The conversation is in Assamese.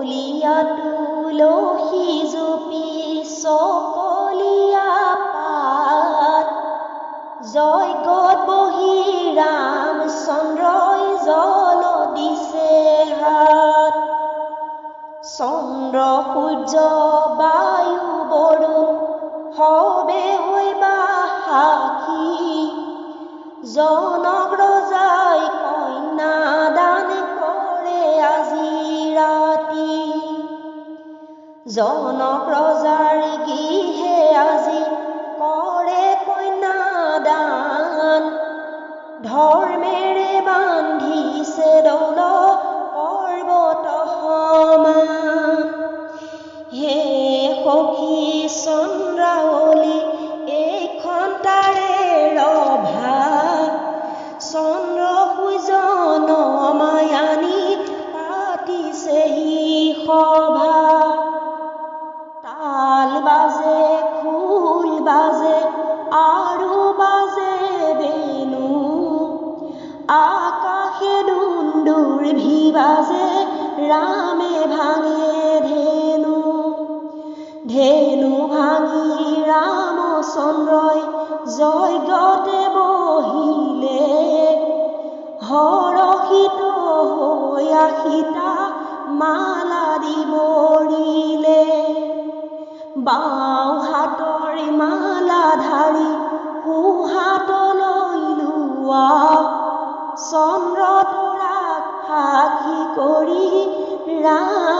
কুলিয়াতু লহি জুপি সকলীয়া পাত। জয়গত বহি ৰাম চন্দ্ৰই জল দিছে হাত। চন্দ্ৰ সূৰ্য বায়ু বড়ো সবে হৈ সাক্ষী জন জনক গৃহে আজি কৰে কন্যা দান ধৰ্মেৰে বান্ধিছে দৌল পৰ্বত সমান হে সখী চন্দ্ৰাৱলী এইখন তাৰে ৰভা। চন্দ্ৰ সূৰ্য নমায়ানী বাজে ৰামে ভাঙে ধেনু ধেনু ভাঙি ৰামচন্দ্ৰই যজ্ঞতে বহিলে। হৰষিত হৈ সীতা মালা দিবৰিলে বাওঁ হাতৰ মালা ধাৰি সোঁহাতলৈ লোৱা চন্দ্ৰ পাখি করি রাম